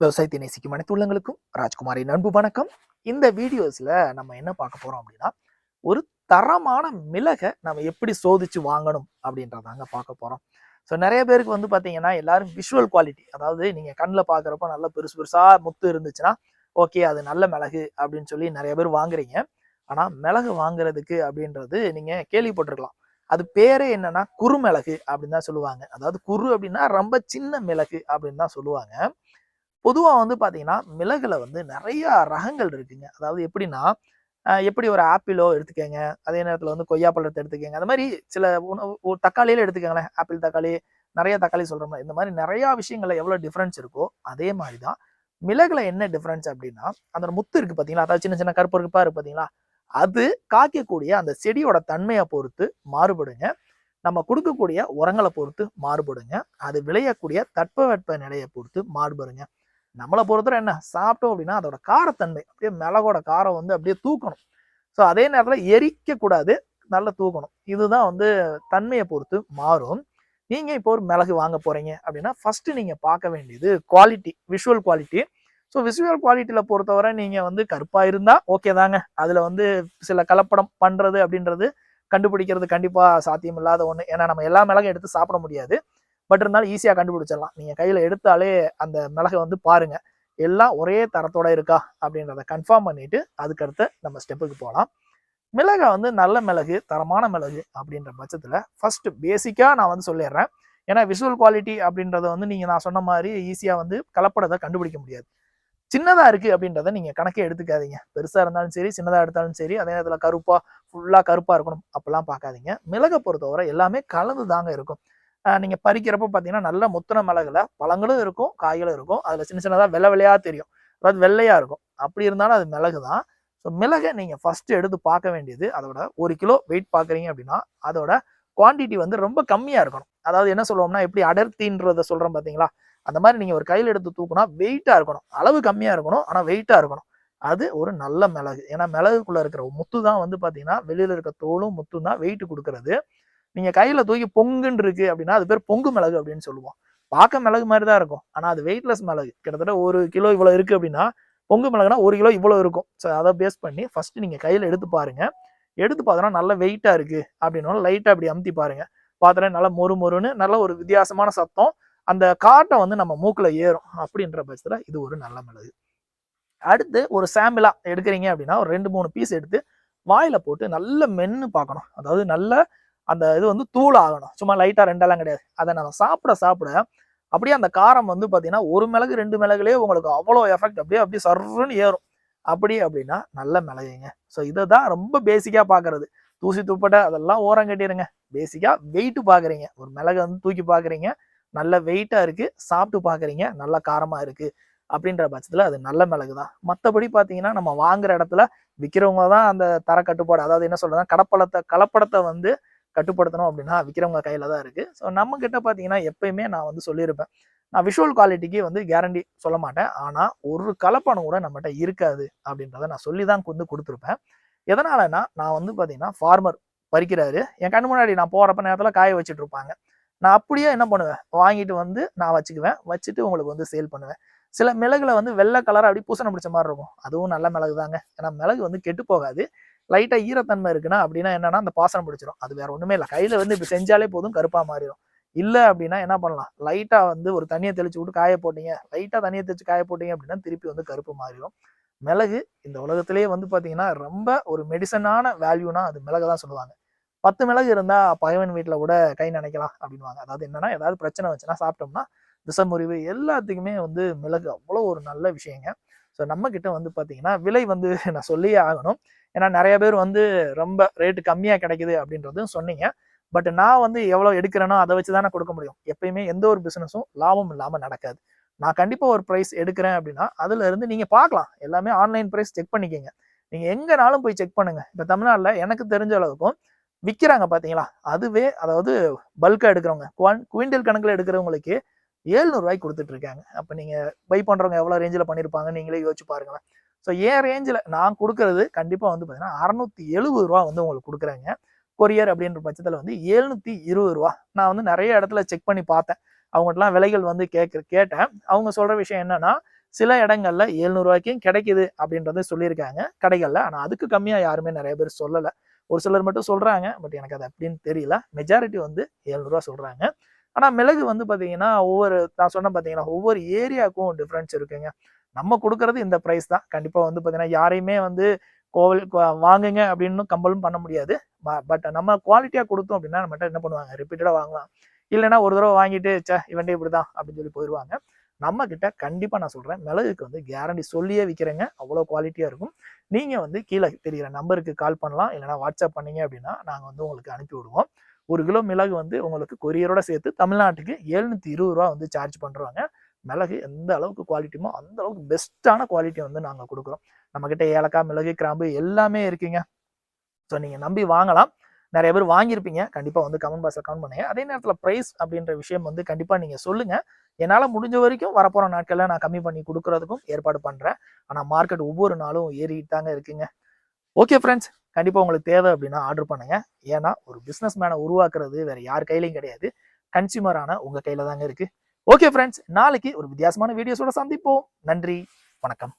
விவசாயத்தை நேசிக்கும் அனைத்து உள்ளங்களுக்கும் ராஜ்குமாரின் அன்பு வணக்கம். இந்த வீடியோஸ்ல நம்ம என்ன பார்க்க போறோம் அப்படின்னா ஒரு தரமான மிளகை நம்ம எப்படி சோதிச்சு வாங்கணும் அப்படின்றதாங்க பார்க்க போறோம். ஸோ நிறைய பேருக்கு வந்து பார்த்தீங்கன்னா எல்லாரும் விஷுவல் குவாலிட்டி அதாவது நீங்க கண்ணில் பார்க்குறப்ப நல்லா பெருசு பெருசா முத்து இருந்துச்சுன்னா ஓகே அது நல்ல மிளகு அப்படின்னு சொல்லி நிறைய பேர் வாங்குறீங்க. ஆனா மிளகு வாங்குறதுக்கு அப்படின்றது நீங்க கேள்விப்பட்டிருக்கலாம். அது பேரே என்னன்னா குறுமிளகு அப்படின்னு தான் சொல்லுவாங்க. அதாவது குறு அப்படின்னா ரொம்ப சின்ன மிளகு அப்படின்னு தான் சொல்லுவாங்க. பொதுவாக வந்து பார்த்தீங்கன்னா மிளகில் வந்து நிறைய ரகங்கள் இருக்குங்க. அதாவது எப்படின்னா எப்படி ஒரு ஆப்பிளோ எடுத்துக்கோங்க அதே நேரத்தில் வந்து கொய்யாப்பழத்தை எடுத்துக்கோங்க. அந்த மாதிரி சில உணவு தக்காளியில எடுத்துக்கோங்களேன். ஆப்பிள் தக்காளி நிறைய தக்காளி சொல்கிற மாதிரி இந்த மாதிரி நிறையா விஷயங்களில் எவ்வளோ டிஃப்ரென்ஸ் இருக்கோ அதே மாதிரி தான். மிளகுல என்ன டிஃப்ரென்ஸ் அப்படின்னா அந்த முத்து இருக்குது பார்த்தீங்களா அதாவது சின்ன சின்ன கருப்பு இருப்பா இருக்கு பார்த்தீங்களா அது காய்க்கக்கூடிய அந்த செடியோட தன்மையை பொறுத்து மாறுபடுங்க. நம்ம கொடுக்கக்கூடிய உரங்களை பொறுத்து மாறுபடுங்க. அது விளையக்கூடிய தட்பவெட்ப நிலையை பொறுத்து மாறுபடுங்க. நம்மளை பொறுத்தவரை என்ன? சாப்பிட்டோம் அப்படின்னா அதோட காரத்தன்மை அப்படியே மிளகோட காரம் வந்து அப்படியே தூக்கணும். ஸோ அதே நேரத்தில் எரிக்கக்கூடாது நல்லா தூக்கணும். இதுதான் வந்து தன்மையை பொறுத்து மாறும். நீங்கள் இப்போ ஒரு மிளகு வாங்க போகிறீங்க அப்படின்னா ஃபஸ்ட்டு நீங்கள் பார்க்க வேண்டியது quality visual quality so visual குவாலிட்டியில் பொறுத்தவரை நீங்கள் வந்து கருப்பாக இருந்தால் ஓகே தாங்க. அதில் வந்து சில கலப்படம் பண்ணுறது அப்படின்றது கண்டுபிடிக்கிறது கண்டிப்பாக சாத்தியம் இல்லாத ஒன்று ஏன்னா நம்ம எல்லா மிளகும் எடுத்து சாப்பிட முடியாது. பட் இருந்தாலும் ஈஸியாக கண்டுபிடிச்சிடலாம். நீங்கள் கையில் எடுத்தாலே அந்த மிளகை வந்து பாருங்கள் எல்லாம் ஒரே தரத்தோட இருக்கா? அப்படின்றத கன்ஃபார்ம் பண்ணிட்டு அதுக்கடுத்து நம்ம ஸ்டெப்புக்கு போகலாம். மிளகை வந்து நல்ல மிளகு தரமான மிளகு அப்படின்ற பட்சத்தில் ஃபஸ்ட்டு பேசிக்காக நான் வந்து சொல்லிடுறேன். ஏன்னா விஷுவல் குவாலிட்டி அப்படின்றத வந்து நீங்கள் நான் சொன்ன மாதிரி ஈஸியாக வந்து கலப்படத்தை கண்டுபிடிக்க முடியாது. சின்னதாக இருக்குது அப்படின்றத நீங்கள் கணக்கே எடுத்துக்காதீங்க. பெருசாக இருந்தாலும் சரி சின்னதாக எடுத்தாலும் சரி அதே நேரத்தில் கருப்பாக ஃபுல்லாக கருப்பாக இருக்கணும் அப்போல்லாம் பார்க்காதீங்க. மிளகை பொறுத்தவரை எல்லாமே கலந்து தாங்க இருக்கும். நீங்கள் பறிக்கிறப்போ பறிக்கிறப்ப பார்த்தீங்கன்னா நல்ல முத்தின மிளகுல பழங்களும் இருக்கும் காய்களும் இருக்கும். அதில் சின்ன சின்னதாக வெள்ளை வெள்ளையாக தெரியும். அதாவது வெள்ளையாக இருக்கும். அப்படி இருந்தாலும் அது மிளகு தான் ஸோ மிளகை நீங்கள் ஃபஸ்ட்டு எடுத்து பார்க்க வேண்டியது அதோட ஒரு கிலோ வெயிட் பார்க்குறீங்க அப்படின்னா அதோட குவான்டிட்டி வந்து ரொம்ப கம்மியாக இருக்கணும். அதாவது என்ன சொல்லுவோம்னா எப்படி அடர்த்தின்றத சொல்கிறோம் பார்த்தீங்களா அந்த மாதிரி நீங்கள் ஒரு கையில் எடுத்து தூக்குனா வெயிட்டாக இருக்கணும். அளவு கம்மியாக இருக்கணும் ஆனால் வெயிட்டாக இருக்கணும். அது ஒரு நல்ல மிளகு. ஏன்னா மிளகுக்குள்ளே இருக்கிற முத்து தான் வந்து பார்த்தீங்கன்னா வெளியில் இருக்க தோலும் முத்தும் தான் வெயிட் கொடுக்கறது. நீங்க கையில தூக்கி பொங்குன்னு இருக்கு அப்படின்னா அது பேர் பொங்கு மிளகு அப்படின்னு சொல்லுவோம். பார்க்க மிளகு மாதிரி தான் இருக்கும். ஆனா அது வெயிட்லெஸ் மிளகு. கிட்டத்தட்ட ஒரு கிலோ இவ்வளவு இருக்கு அப்படின்னா பொங்கு மிளகுனா ஒரு கிலோ இவ்வளவு இருக்கும். ஸோ அதை பேஸ் பண்ணி ஃபர்ஸ்ட் நீங்க கையில எடுத்து பாருங்க. எடுத்து பார்த்தோன்னா நல்ல வெயிட்டா இருக்கு அப்படின்னாலும் லைட்டா அப்படி அமுத்தி பாருங்க. பார்த்தோன்னா நல்லா மொறு மொறுன்னு நல்ல ஒரு வித்தியாசமான சத்தம். அந்த காட்டை வந்து நம்ம மூக்கில் ஏறும் அப்படின்ற பட்சத்தில் இது ஒரு நல்ல மிளகு. அடுத்து ஒரு சாம்பிளா எடுக்கிறீங்க அப்படின்னா ஒரு ரெண்டு மூணு பீஸ் எடுத்து வாயில போட்டு நல்ல மென்னு பார்க்கணும். அதாவது நல்ல அந்த இது வந்து தூள் ஆகணும். சும்மா லைட்டாக ரெண்டெல்லாம் கிடையாது. அதை நம்ம சாப்பிட சாப்பிட அப்படியே அந்த காரம் வந்து பார்த்தீங்கன்னா ஒரு மிளகு ரெண்டு மிளகுலேயே உங்களுக்கு அவ்வளோ எஃபெக்ட் அப்படியே அப்படியே சர்ன்னு ஏறும். அப்படி அப்படின்னா நல்ல மிளகுங்க. ஸோ இதை தான் ரொம்ப பேசிக்காக பார்க்கறது தூசி துப்பட்டை அதெல்லாம் ஓரம் கட்டிடுங்க பேசிக்காக வெயிட்டு பார்க்குறீங்க ஒரு மிளகு வந்து தூக்கி பார்க்குறீங்க நல்ல வெயிட்டாக இருக்குது சாப்பிட்டு பார்க்குறீங்க நல்ல காரமாக இருக்குது அப்படின்ற பட்சத்தில் அது நல்ல மிளகு தான் மற்றபடி பார்த்தீங்கன்னா நம்ம வாங்குற இடத்துல விற்கிறவங்க தான் அந்த தரக்கட்டுப்பாடு. அதாவது என்ன சொல்கிறதுனா கடப்பழத்தை கலப்படத்தை வந்து கட்டுப்படுத்தணும் அப்படின்னா விற்கிறவங்க கையில தான் இருக்கு. ஸோ நம்ம கிட்ட பார்த்தீங்கன்னா எப்பயுமே நான் வந்து சொல்லியிருப்பேன். நான் விஷுவல் குவாலிட்டிக்கு வந்து கேரண்டி சொல்ல மாட்டேன். ஆனால் ஒரு கலப்பணம் கூட நம்மகிட்ட இருக்காது அப்படின்றத நான் சொல்லி தான் வந்து கொடுத்துருப்பேன். எதனாலனா நான் வந்து பார்த்தீங்கன்னா ஃபார்மர் பறிக்கிறாரு. என் கண்ணு முன்னாடி நான் போறப்ப நேரத்தில் காய வச்சுட்டு இருப்பாங்க. நான் அப்படியே என்ன பண்ணுவேன்? வாங்கிட்டு வந்து நான் வச்சுக்குவேன். வச்சுட்டு உங்களுக்கு வந்து சேல் பண்ணுவேன். சில மிளகுல வந்து வெள்ளை கலர் அப்படி பூசணம் பிடிச்ச மாதிரி இருக்கும். அதுவும் நல்ல மிளகு தாங்க ஏன்னா மிளகு வந்து கெட்டு போகாது. லைட்டாக ஈரத்தன்மை இருக்குன்னா அப்படின்னா என்னன்னா அந்த பாசனம் பிடிச்சிரும். அது வேற ஒன்றுமே இல்லை. கையில் வந்து இப்போ செஞ்சாலே போதும் கருப்பாக மாறிடும் இல்லை அப்படின்னா என்ன பண்ணலாம்? லைட்டாக வந்து ஒரு தண்ணியை தெளிச்சு விட்டு காய போட்டீங்க. லைட்டாக தண்ணியை தெளிச்சு காய போட்டீங்க அப்படின்னா திருப்பி வந்து கருப்பு மாறிடும் மிளகு இந்த உலகத்திலேயே வந்து பார்த்தீங்கன்னா ரொம்ப ஒரு மெடிசனான வேல்யூனா அது மிளகு தான் சொல்லுவாங்க. பத்து மிளகு இருந்தால் பகைவன் வீட்டில் கூட கை நினைக்கலாம் அப்படின்வாங்க அதாவது என்னன்னா ஏதாவது பிரச்சனை வச்சுன்னா சாப்பிட்டோம்னா விஷமுறிவு எல்லாத்துக்குமே வந்து மிளகு அவ்வளோ ஒரு நல்ல விஷயங்க. ஸோ நம்மக்கிட்ட வந்து பார்த்தீங்கன்னா விலை வந்து நான் சொல்லியே ஆகணும். ஏன்னா நிறைய பேர் வந்து ரொம்ப ரேட்டு கம்மியாக கிடைக்குது அப்படின்றதும் சொன்னீங்க. பட் நான் வந்து எவ்வளோ எடுக்கிறேனோ அதை வச்சு தானே கொடுக்க முடியும். எப்பயுமே எந்த ஒரு பிஸ்னஸும் லாபம் இல்லாமல் நடக்காது. நான் கண்டிப்பாக ஒரு ப்ரைஸ் எடுக்கிறேன் அப்படின்னா அதில் இருந்து நீங்கள் பார்க்கலாம். எல்லாமே ஆன்லைன் ப்ரைஸ் செக் பண்ணிக்கோங்க. நீங்கள் எங்கேனாலும் போய் செக் பண்ணுங்கள் இப்போ தமிழ்நாட்டில் எனக்கு தெரிஞ்ச அளவுக்கும் விற்கிறாங்க பார்த்தீங்களா அதுவே அதாவது பல்காக எடுக்கிறவங்க. குவான் குவிண்டல் கணக்கில் எடுக்கிறவங்களுக்கு ஏழ்நூறுவாய்க்கு கொடுத்துட்டு இருக்காங்க அப்போ நீங்கள் பை பண்ணுறவங்க எவ்வளோ ரேஞ்சில் பண்ணியிருப்பாங்க நீங்களே யோசிச்சு பாருங்களேன். ஸோ ஏன் ரேஞ்சில் நான் கொடுக்கறது கண்டிப்பாக வந்து பார்த்தீங்கன்னா அறநூற்றி எழுபது ரூபா வந்து உங்களுக்கு கொடுக்குறாங்க. கொரியர் அப்படின்ற பட்சத்தில் வந்து எழுநூற்றி இருபது ரூபா. நான் வந்து நிறைய இடத்துல செக் பண்ணி பார்த்தேன். அவங்ககிட்டலாம் விலைகள் வந்து கேட்க கேட்டேன். அவங்க சொல்கிற விஷயம் என்னன்னா சில இடங்கள்ல 700 கிடைக்குது அப்படின்றது சொல்லியிருக்காங்க கடைகளில். ஆனால் அதுக்கு கம்மியாக யாருமே நிறைய பேர் சொல்லலை. ஒரு சிலர் மட்டும் சொல்கிறாங்க பட் எனக்கு அது அப்படின்னு தெரியல. மெஜாரிட்டி வந்து ஏழ்நூறுவா சொல்கிறாங்க ஆனால் மிளகு வந்து பார்த்தீங்கன்னா ஒவ்வொரு நான் சொன்ன பார்த்தீங்கன்னா ஒவ்வொரு ஏரியாவுக்கும் டிஃப்ரென்ஸ் இருக்குங்க. நம்ம கொடுக்கறது இந்த ப்ரைஸ் தான். கண்டிப்பாக வந்து பார்த்தீங்கன்னா யாரையுமே வந்து கோவில் வாங்குங்க அப்படின்னு கம்பலும் பண்ண முடியாது. பட் நம்ம குவாலிட்டியாக கொடுத்தோம் அப்படின்னா நம்மகிட்ட என்ன பண்ணுவாங்க? ரிப்பீட்டடாக வாங்கலாம். இல்லைன்னா ஒரு தடவை வாங்கிட்டு சே இவன்டே இப்படிதான் அப்படின்னு சொல்லி போயிடுவாங்க நம்ம கிட்ட கண்டிப்பாக நான் சொல்கிறேன் மிளகுக்கு வந்து கேரண்டி சொல்லியே விற்கிறேங்க அவ்வளோ குவாலிட்டியாக இருக்கும். நீங்கள் வந்து கீழே தெரிகிற நம்பருக்கு கால் பண்ணலாம். இல்லைனா வாட்ஸ்அப் பண்ணீங்க அப்படின்னா நாங்கள் வந்து உங்களுக்கு அனுப்பி விடுவோம். ஒரு கிலோ மிளகு வந்து உங்களுக்கு கொரியரோட சேர்த்து தமிழ்நாட்டுக்கு எழுநூத்தி இருபது ரூபா வந்து சார்ஜ் பண்ணுறாங்க மிளகு எந்த அளவுக்கு குவாலிட்டியுமோ அந்த அளவுக்கு பெஸ்ட்டான குவாலிட்டி வந்து நாங்கள் கொடுக்குறோம். நம்மக்கிட்ட ஏலக்காய் மிளகு கிராம்பு எல்லாமே இருக்குங்க. ஸோ நீங்கள் நம்பி வாங்கலாம். நிறைய பேர் வாங்கியிருப்பீங்க. கண்டிப்பாக வந்து கமெண்ட் பாக்ஸில் கமெண்ட் பண்ணுங்க. அதே நேரத்தில் ப்ரைஸ் அப்படின்ற விஷயம் வந்து கண்டிப்பாக நீங்கள் சொல்லுங்கள் என்னால் முடிஞ்ச வரைக்கும் வரப்போகிற நாட்களில் நான் கம்மி பண்ணி கொடுக்கறதுக்கும் ஏற்பாடு பண்ணுறேன் ஆனால் மார்க்கெட் ஒவ்வொரு நாளும் ஏறிட்டு தாங்க இருக்குங்க. ஓகே ஃப்ரெண்ட்ஸ் கண்டிப்பா உங்களுக்கு தேவை அப்படின்னா ஆர்டர் பண்ணுங்க. ஏன்னா ஒரு பிசினஸ் மேனை உருவாக்குறது வேற யார் கையிலையும் கிடையாது. கன்சியூமரான உங்க கையில தாங்க இருக்கு. ஓகே ஃப்ரெண்ட்ஸ் நாளைக்கு ஒரு வித்தியாசமான வீடியோஸோட சந்திப்போம். நன்றி வணக்கம்.